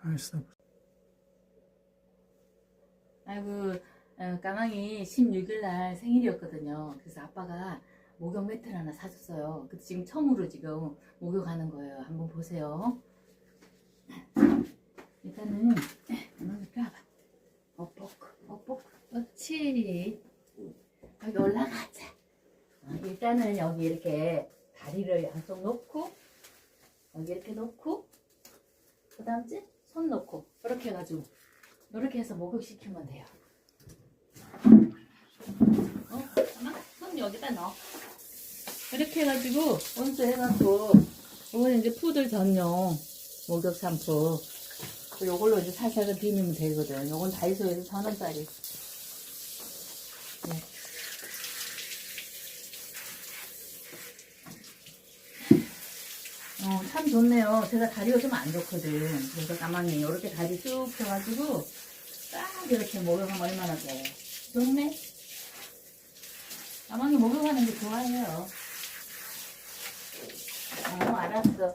알았어. 아이고 어, 까망이 16일 날 생일이었거든요. 그래서 아빠가 목욕 매트를 하나 사줬어요. 근데 지금 처음으로 지금 목욕하는 거예요. 한번 보세요. 일단은 이리 와봐. 엎복 엎복 그렇지. 여기 올라가자. 어, 일단은 여기 이렇게 다리를 양쪽 놓고 여기 이렇게 놓고 그 다음에 손 놓고 이렇게 해가지고 이렇게 해서 목욕시키면 돼요. 어? 잠깐만, 손 여기다 넣어. 이렇게 해가지고, 온수 해갖고, 이거는 이제 푸들 전용 목욕 샴푸. 그 요걸로 이제 살살 비비면 되거든. 요건 다이소에서 천 원짜리. 어, 참 좋네요. 제가 다리가 좀 안 좋거든. 그래서 가만히 이렇게 다리 쭉 펴가지고, 딱 이렇게 목욕하면 얼마나 좋아요. 좋네? 가만히 목욕하는 게 좋아해요. 어, 알았어.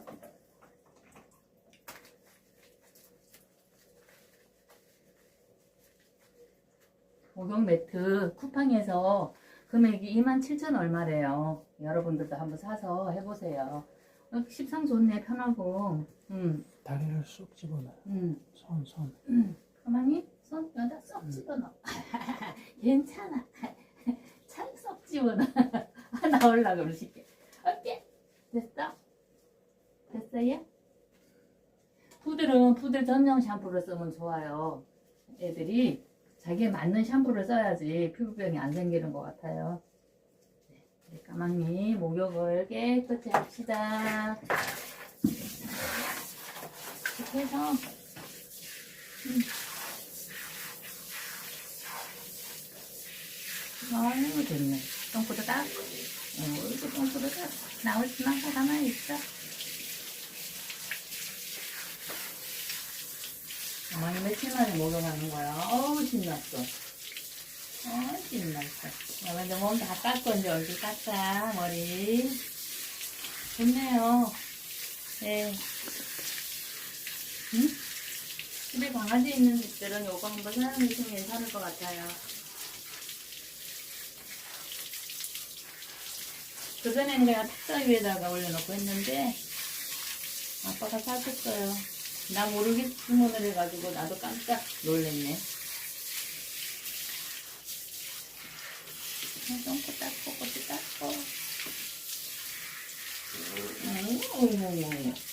목욕 매트 쿠팡에서 금액이 27,000 얼마래요. 여러분들도 한번 사서 해보세요. 어, 십상 좋네, 편하고. 음, 다리를 쑥 집어넣어. 음. 손, 손. 가만히 손 여기다 쏙 집어넣어. 괜찮아. 참쏙 집어넣어. 나올라 그러실게. 어때? 됐어? 됐어요? 푸들은 푸들 전용 샴푸를 쓰면 좋아요. 애들이 자기에 맞는 샴푸를 써야지 피부병이 안 생기는 것 같아요. 까망이 목욕을 깨끗이 합시다. 이렇게 해서 아이고 됐네. 똥꼬도 닦고. 어, 이거 똥꼬도 닦고. 나올 수만 가만히 있어. 가만히 며칠 만에 목욕하는 거야. 어우, 신났어. 어, 신났어. 야, 먼저 몸다 닦고 이제 얼굴 닦자, 머리. 좋네요. 네. 응? 집에 강아지 있는 집들은 요거 한번 사용해주시면 괜찮을 것 같아요. 그전에는 내가 탁자 위에다가 올려놓고 했는데 아빠가 사줬어요. 나 모르게 주문을 해가지고 나도 깜짝 놀랬네. 똥꼬 닦고 꼬치 닦고. 어머 어머 어머.